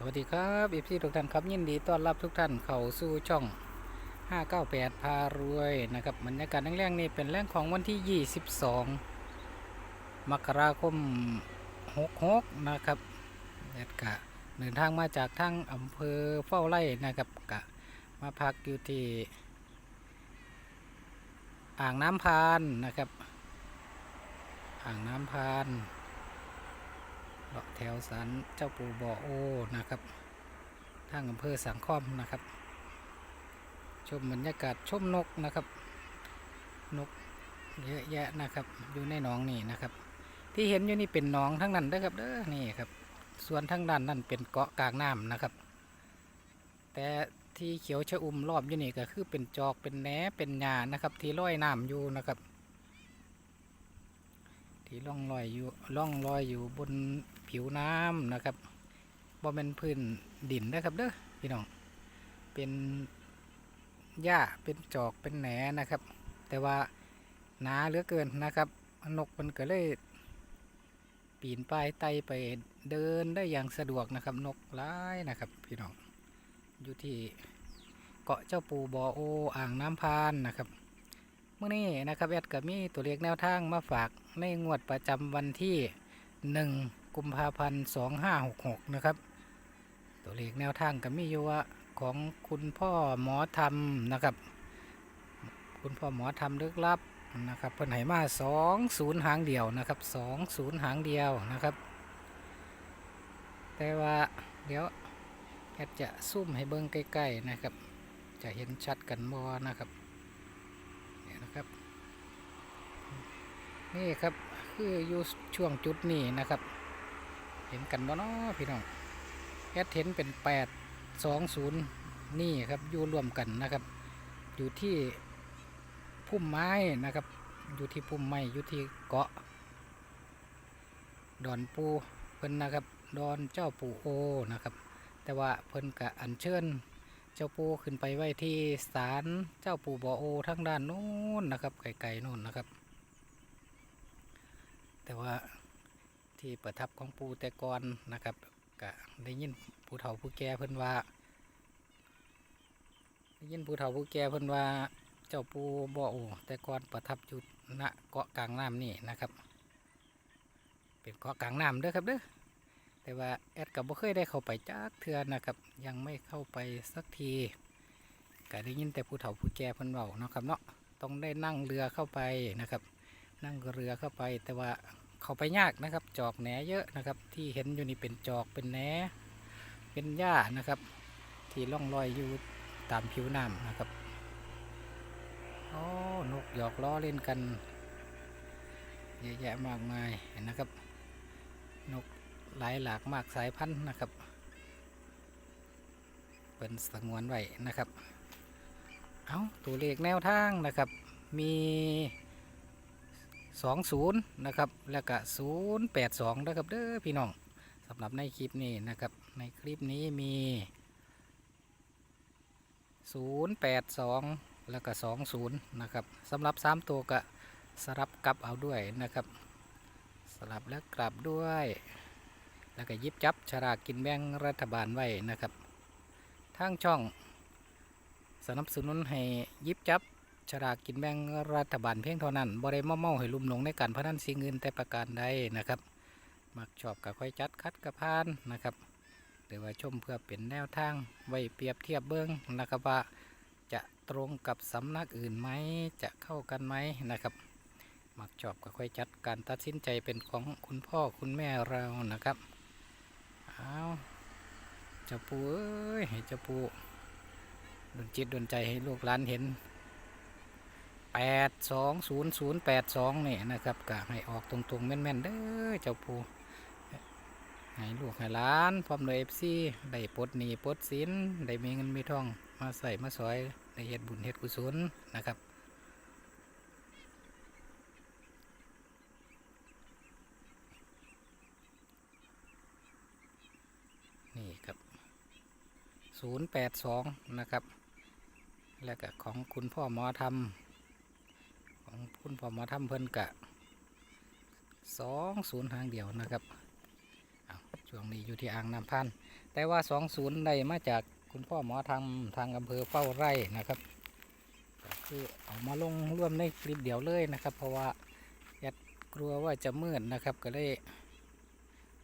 สวัสดีครับเอฟซีทุกท่านครับยินดีต้อนรับทุกท่านเข้าสู่ช่อง 598 พารวยนะครับบรรยากาศแรงๆนี่เป็นแรงของวันที่ 22 มกราคม 66 นะครับแอดกะเดินทางมาจากทางอำเภอเฝ้าไร่นะครับกะมาพักอยู่ที่ อ่างน้ำพานนะครับ อ่างน้ำพาน แถวสันเจ้าปู่บ่อโอนะครับ ทางอำเภอสังคอมนะครับ ชมบรรยากาศชมนกนะครับ นกเยอะแยะนะครับ อยู่ในหนองนี่นะครับ ที่เห็นอยู่นี่เป็นหนองทั้งนั้นเด้อครับเด้อนี่ครับ ส่วนทั้งด้านนั่นเป็นเกาะกลางน้ำนะครับ แต่ที่เขียวชะอุ่มรอบอยู่นี่ก็คือเป็นจอกเป็นแหนเป็นหญ้านะครับ ที่ลอยน้ำอยู่นะครับ ที่ล่องลอยอยู่ล่องลอยอยู่บนผิวน้ำนะครับบ่เป็นพื้นดินนะครับเด้อพี่น้องเป็นหญ้าเป็นจอกเป็นแหนนะครับ แต่ว่าหนาเหลือเกินนะครับนกมันก็เลยปีนป่ายไตไปเดินได้อย่างสะดวกนะครับ นกร้ายนะครับ พี่น้องอยู่ที่เกาะเจ้าปูบอโออ่างน้ำพานนะครับ เมื่อนี้นะครับแอดกับมีตัวเลขแนวทางมาฝากในงวดประจำวันที่ 1 กุมภาพันธ์2566 นะครับ ตัวเลขแนวทางกับมีอยู่ว่าของคุณพ่อหมอธรรมนะครับ คุณพ่อหมอธรรมลึกลับนะครับเพิ่นให้มา20 หางเดียวนะครับ20 หางเดียวนะครับ แต่ว่าเดี๋ยวแอดจะซุ่มให้เบิ่งใกล้ๆนะครับ จะเห็นชัดกันบ่นะครับเนี่ยนะครับ นี่ครับคืออยู่ช่วงจุดนี้นะครับ เห็นกันบ่เนาะพี่น้องแอดเห็นเป็นแปดสองศูนย์นี่ครับอยู่รวมกันนะครับ อยู่ที่พุ่มไม้นะครับ อยู่ที่พุ่มไม้อยู่ที่เกาะ ดอนปูเพิ่นนะครับ ดอนเจ้าปูโอนะครับ แต่ว่าเพิ่นกะอัญเชิญเจ้าปูขึ้นไปไว้ที่ศาลเจ้าปูบ่อโอทั้งด้านนู้นนะครับไกลๆนู้นนะครับ แต่ว่าที่ประทับของปูแต่ก่อนนะครับก็ได้ยินผู้เฒ่าผู้แก่เพิ่นว่าได้ยินผู้เฒ่าผู้แก่เพิ่นว่าเจ้าปูบ่อแต่ก่อนประทับอยู่ณเกาะกลางน้ำนี่นะครับ เป็นเกาะกลางน้ำเด้อครับเด้อแต่ว่าแอดกับบ่เคยได้เข้าไปจักเทือนะครับ ยังไม่เข้าไปสักทีก็ได้ยินแต่ผู้เฒ่าผู้แก่เพิ่นเว้าเนาะครับเนาะต้องได้นั่งเรือเข้าไปนะครับ นั่งเรือเข้าไปแต่ว่าเข้าไปยากนะครับ จอกแหนเยอะนะครับ ที่เห็นอยู่นี่เป็นจอกเป็นแหนเป็นหญ้านะครับ ที่ล่องลอยอยู่ตามผิวน้ำนะครับโอ้นกหยอกล้อเล่นกันเยอะแยะมากมายเห็นนะครับ นกหลายหลากมากสายพันธุ์นะครับเป็นสงวนไว้นะครับ เอาตัวเลขแนวทางนะครับ มี 20นะครับแล้วก็082นะครับเด้อพี่น้องสำหรับในคลิปนี้นะครับ ในคลิปนี้มี 082 แล้วก็20นะครับสำหรับ 3 ตัวก็สลับกลับเอาด้วยนะครับ สลับแล้วกลับด้วย แล้วก็ยิบจับฉลากกินแบ่งรัฐบาลไว้นะครับทางช่องสนับสนุนให้ยิบจับ ฉลากกินแบ่งรัฐบาลเพียงเท่านั้นบ่ได้มาเมาให้ลุ่มหลงในการพนันสิ่งเงินแต่ประการใดนะครับมักชอบกับค่อยจัดคัดกับพานนะครับ หรือว่าชมเพื่อเป็นแนวทาง ไว้เปรียบเทียบเบิ้องนะครับว่าจะตรงกับสำนักอื่นไหมจะเข้ากันไหมนะครับ มักชอบก็ค่อยจัดการตัดสินใจเป็นของคุณพ่อคุณแม่เรานะครับเอาเจ้าปูเอ้ยจ้าปูดนจิตดนใจให้ลูกหลานเห็น แปดสองศูนย์ศูนย์แปดสองนี่นะครับก็ให้ออกตรงๆแม่นๆเด้อเจ้าปูให้ลูกให้หลานพร้อมโดยเอฟซีได้ปลดหนี้ปลดสินได้มีเงินมีทองมาใส่มาสอยได้เฮ็ดบุญเฮ็ดกุศลนะครับนี่ครับ 082 นะครับ แล้วก็ของคุณพ่อหมอทำ ของคุณพ่อหมอทำเพิ่นกะ20หางเดียวนะครับช่วงนี้อยู่ที่อ่างน้ำพัน แต่ว่าสองศูนย์ได้มาจากคุณพ่อหมอทำทางอำเภอเฝ้าไร่นะครับก็คือเอามาลงร่วมในคลิปเดียวเลยนะครับ เพราะว่ายัดกลัวว่าจะมืดนะครับ ก็เลย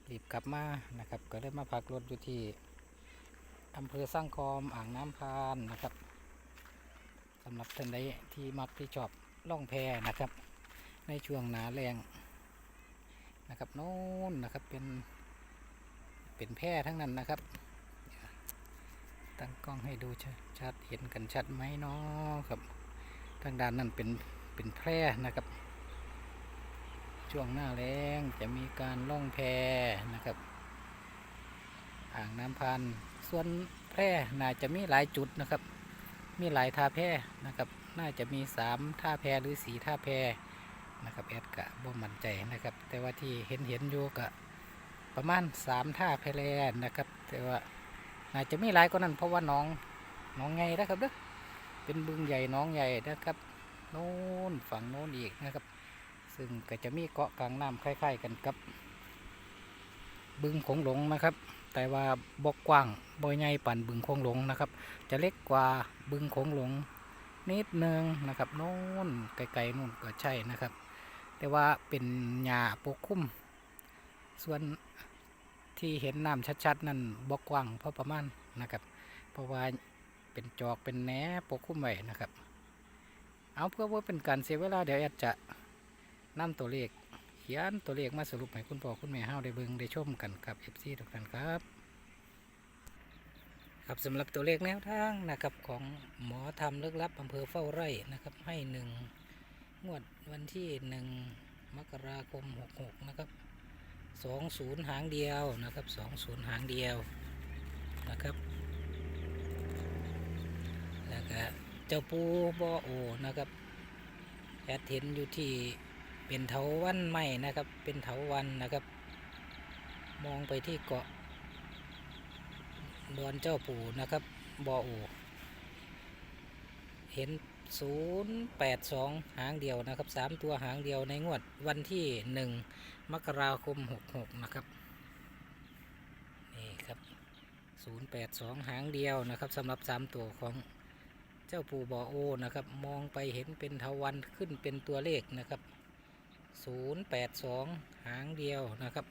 รีบกลับมานะครับ ก็เลยมาพักรถอยู่ที่อำเภอสร้างคอมอ่างน้ำพานนะครับสำหรับท่านใดที่มักที่ชอบ ล่องแพนะครับ ในช่วงหนาแรงนะครับโน้นนะครับเป็นเป็นแพรทั้งนั้นนะครับ ตั้งกล้องให้ดูชัดชัดเห็นกันชัดไหมเนาะครับ ทางด้านนั้นเป็นเป็นแพรนะครับ ช่วงหน้าแรงจะมีการล่องแพนะครับ อ่างน้ำพันส่วนแพรน่าจะมีหลายจุดนะครับ มีหลายท่าแพรนะครับ น่าจะมีสามท่าแพหรือสีท่าแพนะครับแอดกะบ่มั่นใจนะครับ แต่ว่าที่เห็นเห็นอยู่กะประมาณสามท่าแพแลนะครับ แต่ว่าน่าจะมีหลายกว่านั้นเพราะว่าน้องน้องใหญ่นะครับเด้อเป็นบึงใหญ่น้องใหญ่นะครับโน้นฝั่งโน้นอีกนะครับ ซึ่งก็จะมีเกาะกลางน้ำคล้าย ๆ กันกับ บึงโขงหลงนะครับ แต่ว่าบกกว้างบ่ใหญ่ปั่นบึงโขงหลงนะครับ จะเล็กกว่าบึงโขงหลง นิดนึงนะครับโน้นไกลๆนู่นก็ใช่นะครับ แต่ว่าเป็นหญ้าปกคลุม ส่วนที่เห็นน้ำชัดๆ นั่นบกกว้างพอประมาณนะครับ เพราะว่าเป็นจอกเป็นแหนปกคลุมไว้นะครับ เอาเพื่อว่าเป็นการเสียเวลาเดี๋ยวแอดจะนำตัวเลขเขียนตัวเลขมาสรุปให้คุณพ่อคุณแม่เฮาได้เบิ่งได้ชมกันครับ FC ทุกท่านครับ ครับสำหรับตัวเลขแนวทางนะครับของหมอธรรมลึกลับอำเภอเฝ้าไร่นะครับให้หนึ่งงวดวันที่หนึ่งมกราคม 66 นะครับสองศูนย์หางเดียวนะครับสองศูนย์หางเดียวนะครับ แล้วก็เจ้าปูบอโอนะครับแอดเห็นอยู่ที่เป็นเถาวันไม้นะครับ เป็นเถาวันนะครับ มองไปที่เกาะ ดอนเจ้าปู่นะครับบอโอเห็น 082 หางเดียวนะครับ 3 ตัวหางเดียวในงวดวันที่ 1 มกราคม 66 นะครับนี่ครับ 082 หางเดียวนะครับสำหรับ 3 ตัวของเจ้าปู่บอโอนะครับ มองไปเห็นเป็นเถาวันขึ้นเป็นตัวเลขนะครับ 082 หางเดียวนะครับ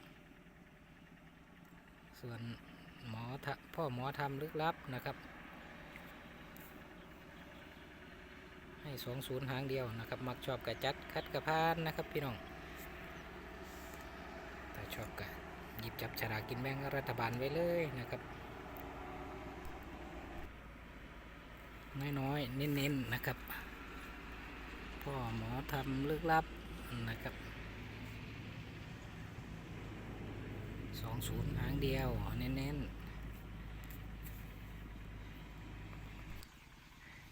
ส่วน หมอพ่อหมอทำลึกลับนะครับ ให้สองศูนย์หางเดียวนะครับ มักชอบกระจัดคัดกระพานนะครับพี่น้องถ้าชอบกะหยิบจับฉลากกินแบ่งรัฐบาลไว้เลยนะครับ น้อยๆเน้นๆนะครับ พ่อหมอทำลึกลับนะครับ สองศูนย์หางเดียวเน้นๆ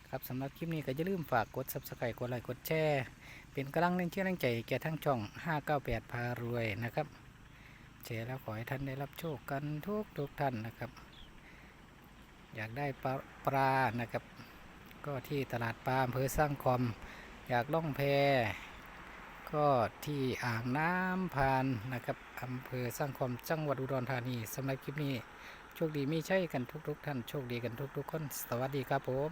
ครับสำหรับคลิปนี้ก็อย่าลืมฝากกด subscribe กดไลค์กดแชร์เป็นกำลังแรงเชื่อแรงใจแก่ทั้งช่อง 598 พารวยนะครับแชร์แล้วขอให้ท่านได้รับโชคกันทุกทุกท่านนะครับ อยากได้ปลาปลานะครับ ก็ที่ตลาดปลาอำเภอสร้างคอม อยากล่องแพก็ที่อ่างน้ำพานนะครับ อำเภอสร้างคมจังหวัดอุดรธานีสำหรับคลิปนี้ โชคดีมีใช่กันทุกๆ ท่าน โชคดีกันทุกๆคน สวัสดีครับผม